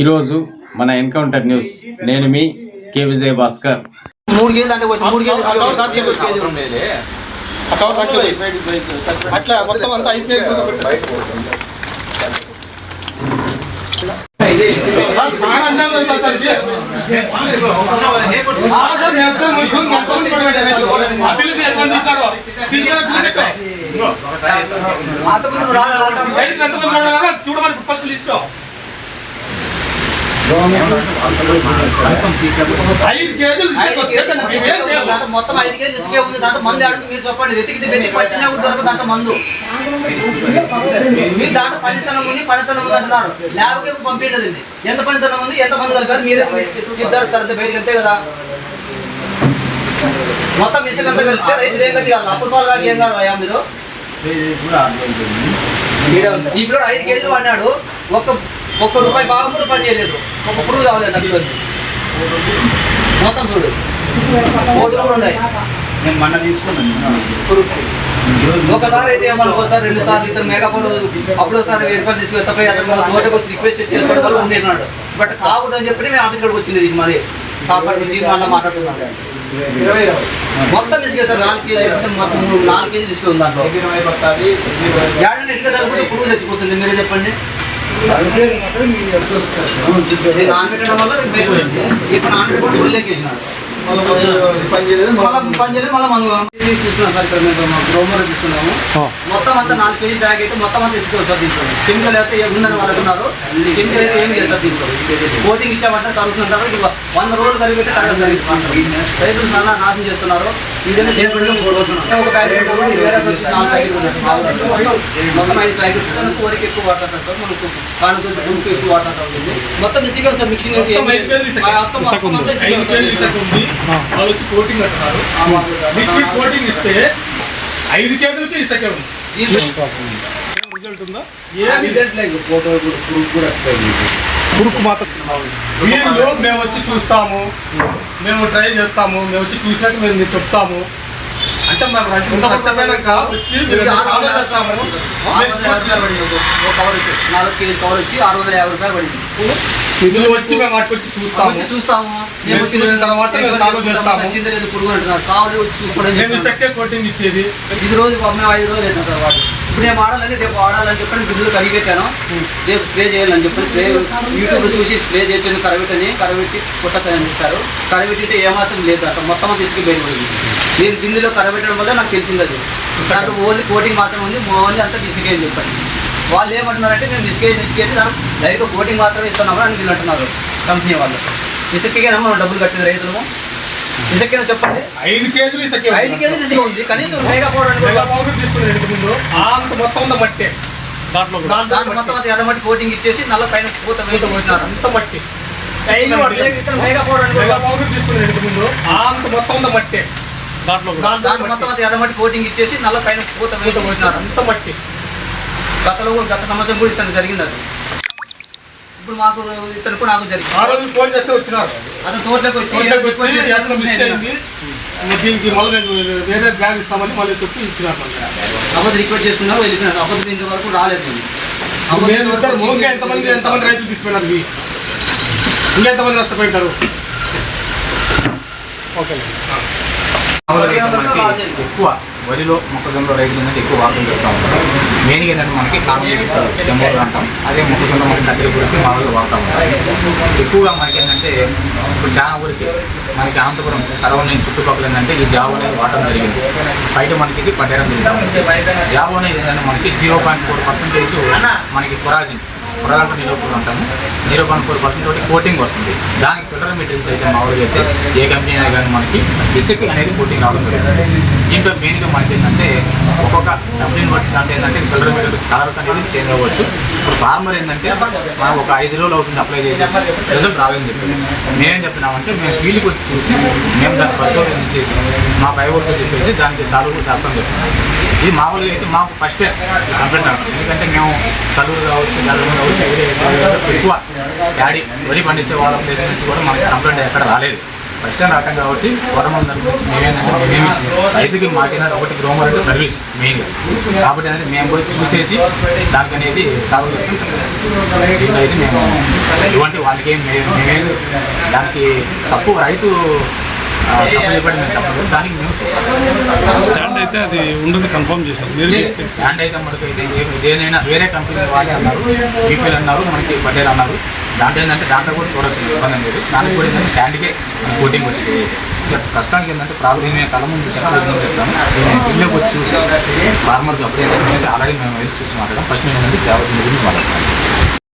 ఈరోజు మన encounter news. నేను మీ కే విజయ్ భాస్కర్. మూడు కేజీలు అంటే మూడు కేజీలు. అట్లా మొత్తం అంతా ఐదు కేజీలు చూడమని ఫస్ట్ లిస్ట్. ఐదు కేజీలు? దాంట్లో మొత్తం ఐదు కేజీలు ఇసుకే ఉంది. దాంట్లో మందు అడుగు మీరు చెప్పండి. వెతికితే వెతికి పట్టినా కూడా దొరకదు దాంట్లో మందు. మీరు దాంట్లో పనితనం ఉంది పనితనం ఉంది అంటున్నారు. ల్యాబ్కి పంపించదండి ఎంత పనితనం ఉంది ఎంత మందు కలిపారు? మీరే ఇద్దరు తర్వాత బయటకు వెళ్తే కదా. మొత్తం ఇసుక అంతా కలిపితే రైతులు ఏం కాదు. అప్పుడు పాలు ఏం కాదు అయ్యా మీరు? పిల్లడు ఐదు కేజీలు పడినాడు ఒక్క ఒక్క రూపాయి భాగం కూడా పని చేయలేదు. ఒక పురుగు కావలేదు అభిలో మొత్తం చూడు కోట్లు కూడా ఉన్నాయి. నేను మొన్న తీసుకున్నాను. ఈరోజు ఒకసారి అయితే ఏమన్నా ఒకసారి రెండు సార్లు ఇతను మేకప్పుడు అప్పుడు ఒకసారి తీసుకుని తప్ప అతను మన తోటకు వచ్చి రిక్వెస్ట్ చేసుకోవడం వల్ల ఉండేనాడు బట్ కాకూడదు అని చెప్పి మేము ఆఫీస్ కూడా వచ్చింది ఇది మరి. కాపాడు వచ్చి మళ్ళీ మాట్లాడుతున్నాం మొత్తం ఇసుక సార్ నాలుగు కేజీలు అంటే మొత్తం మూడు నాలుగు కేజీలు ఇసుక ఉంది దాంట్లో ఏడాది ఇసుక తగ్గుకుంటే పురుగు చచ్చిపోతుంది మీరే చెప్పండి. నాన్ పెట్టడం వల్ల ఇప్పుడు నానబెట్టి కూడా ఒళ్ళేకి వేసినాడు పని చేయలేదు మళ్ళీ మనం తీసుకున్నాం సార్ ఇక్కడ మేము రోమర్ తీసుకున్నాము. మొత్తం అంతా నాలుగు కేజీ బ్యాగ్ అయితే మొత్తం అంతా తీసుకోవచ్చు సార్ దీంట్లో. కెమికల్ అయితే ఉందని వాళ్ళు అంటున్నారు కెమికల్ అయితే ఏం లేదు సార్ దీంట్లో. కోటింగ్ ఇచ్చామంటే తరుగుతుంటారు ఇది వంద రోజులు కలిపెట్టి తగ్గదు సార్ ఇది పంట. రైతులు చాలా నాశనం చేస్తున్నారు. ఇదైనా ఒక ప్యాకెట్ వేరే నాలుగు. మొత్తం ఐదు ఎక్కువ వాటర్ సార్. మనకు గుంపు ఎక్కువ మొత్తం ఇసుక సార్ మిక్సింగ్ అయితే ఏం మొత్తం వాళ్ళు వచ్చి కోటింగ్ అంటున్నారు. లిక్విడ్ కోటింగ్ ఇస్తే ఐదు కేజీలకి ఉంది. రిజల్ట్ ఉందా? ఏమి పురుకు మాత్రం వీళ్ళు మేము వచ్చి చూస్తాము. మేము ట్రై చేస్తాము. మేము వచ్చి చూసినట్టు మేము మీకు చెప్తాము. అంటే మేము ఇంత కష్టపోయినాక వచ్చి కవర్ వచ్చి నాలుగు కేజీ కవర్ వచ్చి ఆరు వందల యాభై రూపాయలు పడింది. వీళ్ళు వచ్చి మేము చూస్తాము. వచ్చి చూస్తాము. మేము వచ్చి చూసిన తర్వాత సాగు చేస్తాము. సచ్చిందో లేదు పురుగు అంటున్నారు. సాగు వచ్చి చూసుకోవడం. సెక్కే కోటింగ్ ఇచ్చేది. ఇది రోజు మేము ఐదు రోజులు అవుతుంది సార్ వాడు ఇప్పుడు నేను వాడాలని రేపు వాడాలని చెప్పి బిల్లులు కడిగి పెట్టాను రేపు స్ప్రే చేయాలని చెప్పి స్ప్రే యూట్యూబ్ చూసి స్ప్రే చేయొచ్చని కరబెట్టని కరబెట్టి కొట్టచ్చని చెప్పారు. కరబెట్టింటే ఏమాత్రం లేదు అక్కడ. మొత్తం తీసుకు బయటపడింది నేను బిందులో కరబెట్టడం వల్ల నాకు తెలిసింది అది. దాంట్లో ఓన్లీ కోటింగ్ మాత్రమే ఉంది ఓన్లీ అంతా అని చెప్పండి వాళ్ళు ఏమంటున్నారంటే మేము ఇసుకే ఇచ్చేది లైట్గా కోటింగ్ మాత్రమే ఇస్తున్నాము అని వీళ్ళు అంటున్నారు కంపెనీ వాళ్ళు. ఇసుకగా మనం డబ్బులు కట్టేది రైతులము ఇసుకైనా చెప్పండి. ఐదు కేజీలు ఇసుకే ఉంది. ఐదు కేజీలు ఇసుక ఉంది. కనీసం మెగా పౌడర్ అని మెగా కూడా పౌడర్ తీసుకుని ఇంతకు ముందు. ఆ అంత మొత్తం ఉందా మట్టే. దాంట్లో మొత్తం అంతా ఎర్రమట్టి కోటింగ్ ఇచ్చేసి నల్ల పైన పూత వేసి ఇచ్చినారు. అంత మట్టి. మెగా పౌడర్ తీసుకుని అంత మొత్తం ఉందా మట్టే. దాంట్లో. దాంట్లో మొత్తం కోటింగ్ ఇచ్చేసి నల్ల పైన పూత వేసి ఇచ్చినారు. అంత మట్టి. గతంలో కూడా గత సంవత్సరం కూడా ఇతను జరిగింది అది. ఇప్పుడు మాకు ఇతను కూడా నాకు జరిగింది. ఆ రోజు ఫోన్ చేస్తే వచ్చినారు. అతను తోటలోకి వచ్చి ఇంకా దీనికి మళ్ళీ వేరే బ్యాగ్ ఇస్తామని మళ్ళీ చెప్పి ఇచ్చినారు అబద్ధ రిక్వెస్ట్ చేసుకున్నారు వెళ్ళిపోయినారు అబద్ధం ఇంతవరకు రాలేదు ఇంకా ఎంతమంది ఎంతమంది రైతులు తీసుకున్నారు ఇవి? ఇంకెంతమంది నష్టపోయింటారు? ఓకే. ఎక్కువ. వరిలో మొక్కజొన్న రైతులు అనేది ఎక్కువ వాడడం చెప్తా ఉంటారు. మెయిన్గా ఏంటంటే మనకి కామన్ జమ్మూరు అంటాం అదే మొక్కజొన్న మనకి దగ్గర గురించి మామూలుగా వాడుతూ ఎక్కువగా మనకి ఏంటంటే ఇప్పుడు చాలా ఊరికి మనకి అనంతపురం సరౌండింగ్ చుట్టుపక్కల ఏంటంటే ఈ జాబ్ అనేది వాడటం జరిగింది. బయట మనకి ఇది పట్టడం జరిగింది జాబ్ అనేది ఏంటంటే మనకి జీరో పాయింట్ ఫోర్ పర్సెంటేజ్ మనకి కొరాల్సింది కొరగాలతో నిరూపణ ఉంటాము నిరూపణ పాయింట్ ఫోర్ పర్సెంట్ తోటి కోటింగ్ వస్తుంది. దానికి ఫిల్టర్ మెటీరియల్స్ అయితే మామూలుగా అయితే ఏ కంపెనీ అయినా కానీ మనకి ఇసుక్ అనేది కోటింగ్ రావడం జరుగుతుంది. దీంట్లో మెయిన్గా మనకి ఏంటంటే ఒక్కొక్క కంపెనీని బట్టి దాంట్లో ఏంటంటే ఫిల్టర్ మెటీరియల్ కలర్స్ అనేది చేంజ్ అవ్వచ్చు. ఇప్పుడు ఫార్మర్ ఏంటంటే మనం ఒక ఐదు రోజులు అవుతుంది అప్లై చేసేసి రిజల్ట్ రాదని చెప్పింది. మేమేం చెప్తున్నామంటే మేము ఫీల్డ్కి వచ్చి చూసి మేము దాన్ని పరిశోధన చేసి మా పైవర్తో చెప్పేసి దానికి సాల్వ్ కూడా చేస్తామని చెప్తున్నాం ఇది మామూలుగా అయితే మాకు ఫస్టే కంప్లైంట్ ఎందుకంటే మేము కలూరు కావచ్చు నలుగురు కావచ్చు ఎక్కువ డాడీ వరి పండించే వాళ్ళ ప్లేస్ నుంచి కూడా మనకి కంప్లైంట్ ఎక్కడ రాలేదు. ఫస్ట్ రావటం కాబట్టి గవర్నమెంట్ దాని గురించి మేమేంటంటే రైతుకి మాకేనాడు ఒకటి గ్రోమర్ అంటే సర్వీస్ మెయిన్గా. కాబట్టి అనేది మేము పోయి చూసేసి దానికి అనేది సాగు అయితే మేము ఇటువంటి వాళ్ళకి ఏం దానికి తక్కువ రైతు మేము చెప్పలేదు. దానికి మేము శాండ్ అయితే అది ఉండదు కన్ఫర్మ్ చేశారు. మీరు మీకు తెలుసు. శాండ్ అయితే మనకు దేనైనా వేరే కంపెనీ వాళ్ళే అన్నారు. బీపీఎల్ అన్నారు మనకి పటేల్ అన్నారు. దాంట్లో ఏంటంటే దాంట్లో కూడా చూడొచ్చు ఇబ్బంది లేదు. దానికి కూడా ఏంటంటే శాండ్కే కోటింగ్ వచ్చింది. ప్రస్తుతానికి ఏంటంటే ప్రాబ్లం మేము కళ్ళ ముందు చెప్తాను చెప్తాను ఇల్లుకి వచ్చి చూసి ఫార్మర్కి అప్పుడు ఏంటంటే ఆల్రెడీ మేము వెళ్ళి చూసి మాట్లాడడం ఫస్ట్ మేము ఏంటంటే జాగ్రత్త గురించి మాట్లాడతాం